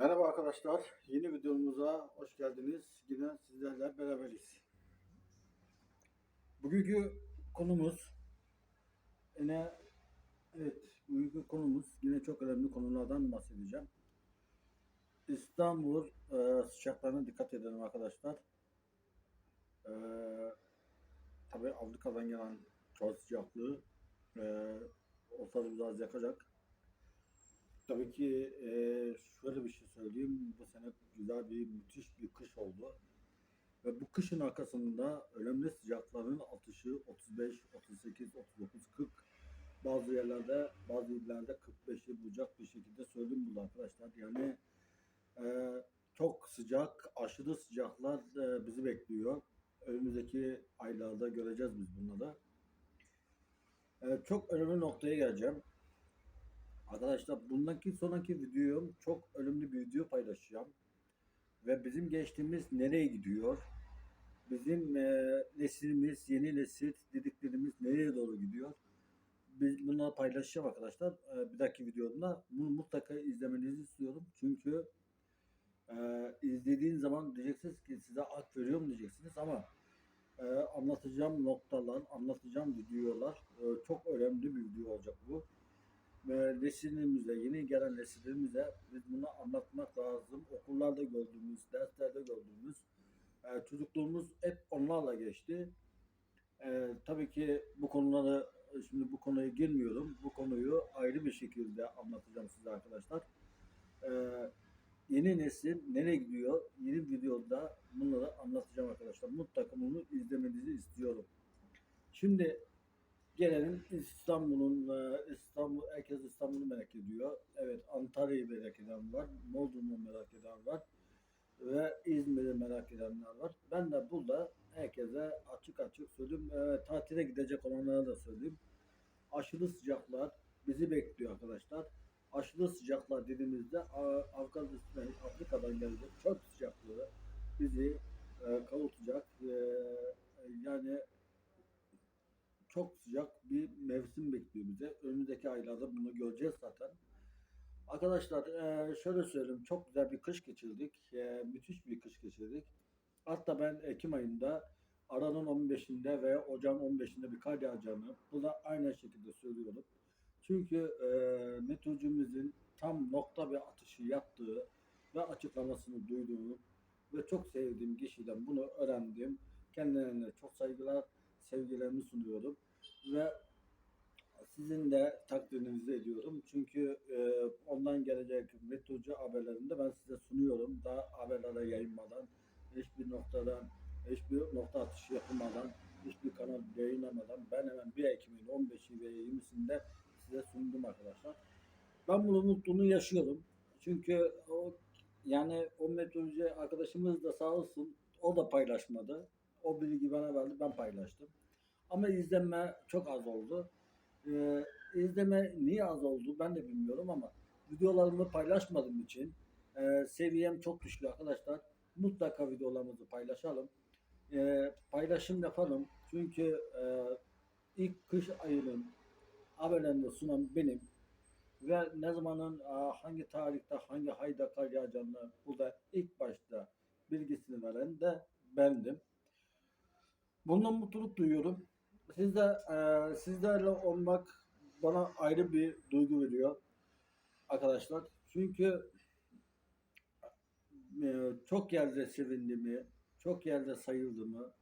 Merhaba arkadaşlar. Yeni videomuza hoş geldiniz. Yine sizlerle beraberiz. Bugünkü konumuz yine evet bugünkü konumuz yine çok önemli konulardan bahsedeceğim. İstanbul e, sıcaklarına dikkat edelim arkadaşlar. E, tabii Avrupa'dan gelen çok sıcaklığı e, ortalığı biraz yakacak. Tabii ki e, şöyle bir şey söyleyeyim. Bu sene güzel bir, müthiş bir kış oldu. Ve bu kışın arkasında önemli sıcakların atışı 35, 38, 39, 40 bazı yerlerde, bazı illerde 45'i bulacak bir şekilde söyleyeyim burada arkadaşlar. Yani e, çok sıcak, aşırı sıcaklar e, bizi bekliyor. Önümüzdeki aylarda göreceğiz biz bunları. E, çok önemli noktaya geleceğim. Arkadaşlar bundaki sonraki videom çok önemli bir video paylaşacağım. Ve bizim geçtiğimiz nereye gidiyor? Bizim e, neslimiz, yeni nesil dediklerimiz nereye doğru gidiyor? Biz bunları paylaşacağım arkadaşlar. E, bir dahaki videomda bunu mutlaka izlemenizi istiyorum. Çünkü e, izlediğin zaman diyeceksiniz ki size hak veriyorum diyeceksiniz ama e, anlatacağım noktalar, anlatacağım videolar e, çok önemli bir video olacak bu nesilimize, yeni gelen nesilimize biz bunu anlatmak lazım. Okullarda gördüğümüz, derslerde gördüğümüz, e, çocukluğumuz hep onlarla geçti. E, tabii ki bu konuları, şimdi bu konuya girmiyorum. Bu konuyu ayrı bir şekilde anlatacağım size arkadaşlar. E, yeni nesil nereye gidiyor? Yeni videoda bunları anlatacağım arkadaşlar. Mutlaka bunu izlemenizi istiyorum. Şimdi Gelelim İstanbul'un, e, İstanbul, herkes İstanbul'u merak ediyor. Evet, Antalya'yı merak eden var, Bodrum'u merak eden var ve İzmir'i merak edenler var. Ben de burada herkese açık açık söyleyeyim, e, tatile gidecek olanlara da söyleyeyim. Aşırı sıcaklar bizi bekliyor arkadaşlar. Aşırı sıcaklar dediğimizde A- Afganistan, Afrika'dan gelecek çok sıcaklığı bizi e, kavutacak. E, yani çok sıcak bir mevsim bekliyor bize. Önümüzdeki aylarda bunu göreceğiz zaten. Arkadaşlar eee, şöyle söyleyeyim. Çok güzel bir kış geçirdik. Eee, müthiş bir kış geçirdik. Hatta ben Ekim ayında Aranın 15'inde ve Ocağın 15'inde bir kar yağacağını bu da aynı şekilde söylüyorum. Çünkü eee meteorolojimizin tam nokta bir atışı yaptığı ve açıklamasını duyduğum ve çok sevdiğim kişiden bunu öğrendim. Kendilerine çok saygılar, sevgilerimi sunuyorum ve sizin de takdirinizi ediyorum. Çünkü e, ondan gelecek metrocu haberlerini de ben size sunuyorum. Daha haberlere yayınmadan, hiçbir noktadan, hiçbir nokta atışı yapılmadan, hiçbir kanal yayınlamadan ben hemen 1 Ekim'in 15'i ve 20'sinde size sundum arkadaşlar. Ben bunun mutluluğunu yaşıyorum. Çünkü o yani o meteoroloji arkadaşımız da sağ olsun o da paylaşmadı. O bilgi bana verdi ben paylaştım. Ama izlenme çok az oldu. Ee, izleme niye az oldu ben de bilmiyorum ama videolarımı paylaşmadığım için e, seviyem çok düştü arkadaşlar. Mutlaka videolarımızı paylaşalım. Ee, paylaşım yapalım. Çünkü e, ilk kış ayının haberlerini sunan benim ve ne zamanın e, hangi tarihte hangi ayda kar yağacağını burada ilk başta bilgisini veren de bendim. Bundan mutluluk duyuyorum. Siz de e, sizlerle olmak bana ayrı bir duygu veriyor arkadaşlar. Çünkü e, çok yerde sevindiğimi, çok yerde sayıldığımı,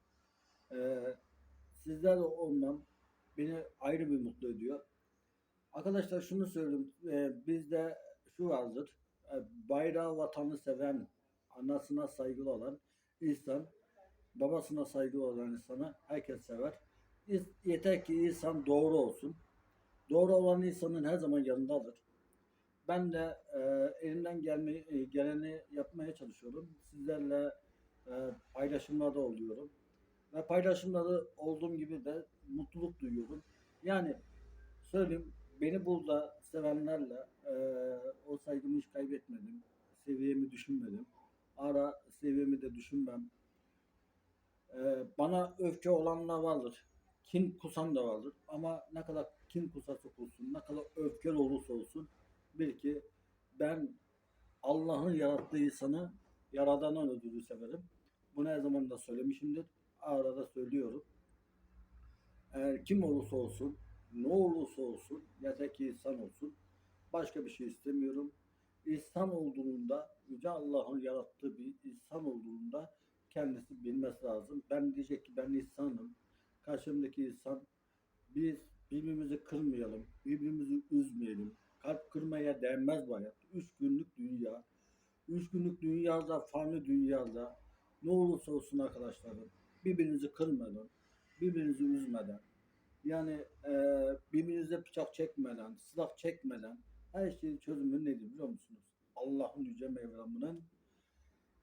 e, sizlerle olmam beni ayrı bir mutlu ediyor. Arkadaşlar şunu söyleyeyim, e, bizde şu vardır, e, bayrağı vatanı seven, anasına saygılı olan insan, babasına saygılı olan insanı herkes sever. Yeter ki insan doğru olsun. Doğru olan insanın her zaman yanındadır. Ben de e, elimden gelmeyi, e, geleni yapmaya çalışıyorum. Sizlerle e, paylaşımlarda oluyorum. Ve paylaşımları olduğum gibi de mutluluk duyuyorum. Yani söyleyeyim beni burada sevenlerle e, o saygımı hiç kaybetmedim. Seviyemi düşünmedim. Ara seviyemi de düşünmem. E, bana öfke olanlar vardır. Kin kusan da vardır. Ama ne kadar kin kusası kusun, ne kadar öfkeli olursa olsun bil ki ben Allah'ın yarattığı insanı yaradandan ödülü severim. Bunu her zaman da söylemişimdir. Arada söylüyorum. Eğer kim olursa olsun, ne olursa olsun, yeter ki insan olsun. Başka bir şey istemiyorum. İnsan olduğunda, Yüce Allah'ın yarattığı bir insan olduğunda kendisi bilmesi lazım. Ben diyecek ki ben insanım. Karşımdaki insan biz birbirimizi kırmayalım, birbirimizi üzmeyelim. Kalp kırmaya değmez bu hayat. Üç günlük dünya. Üç günlük dünyada, fani dünyada ne olursa olsun arkadaşlarım birbirinizi kırmadan, birbirinizi üzmeden, yani e, birbirinize bıçak çekmeden, silah çekmeden her şeyin çözümü nedir biliyor musunuz? Allah'ın yüce Mevlam'ın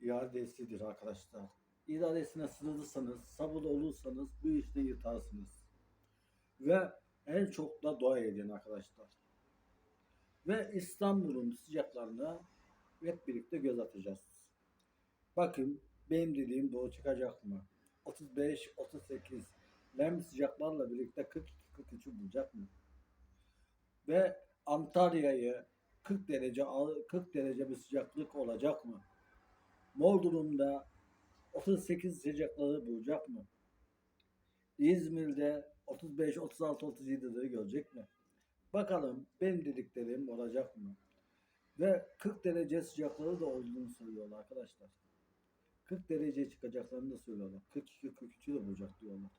iadesidir arkadaşlar. İradesine sığınırsanız, sabırlı olursanız bu işte yırtarsınız. Ve en çok da dua edin arkadaşlar. Ve İstanbul'un sıcaklarına hep birlikte göz atacağız. Bakın benim dediğim doğru çıkacak mı? 35, 38 nem sıcaklarla birlikte 42-43'ü bulacak mı? Ve Antalya'yı 40 derece 40 derece bir sıcaklık olacak mı? Bodrum'da 38 sıcaklığı bulacak mı? İzmir'de 35, 36, 37'leri görecek mi? Bakalım benim dediklerim olacak mı? Ve 40 derece sıcaklığı da olduğunu söylüyorlar arkadaşlar. 40 dereceye çıkacaklarını da söylüyorlar. 42, 43'ü de bulacak diyorlar.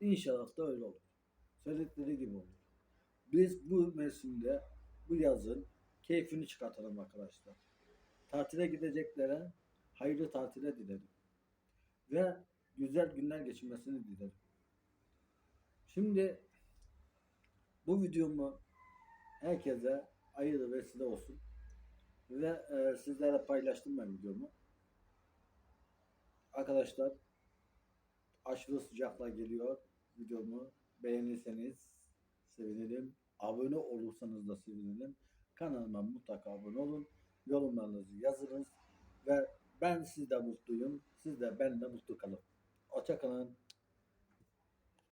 İnşallah da öyle olur. Söyledikleri gibi olur. Biz bu mevsimde, bu yazın keyfini çıkartalım arkadaşlar. Tatile gideceklere hayırlı tatile dilerim. Ve güzel günler geçirmesini dilerim. Şimdi bu videomu herkese hayırlı vesile olsun. Ve e, sizlere paylaştım ben videomu. Arkadaşlar aşırı sıcaklar geliyor. Videomu beğenirseniz sevinirim. Abone olursanız da sevinirim. Kanalıma mutlaka abone olun. Yorumlarınızı yazınız. Ve ben sizde mutluyum. Siz de ben de mutlu kalın. Hoşçakalın.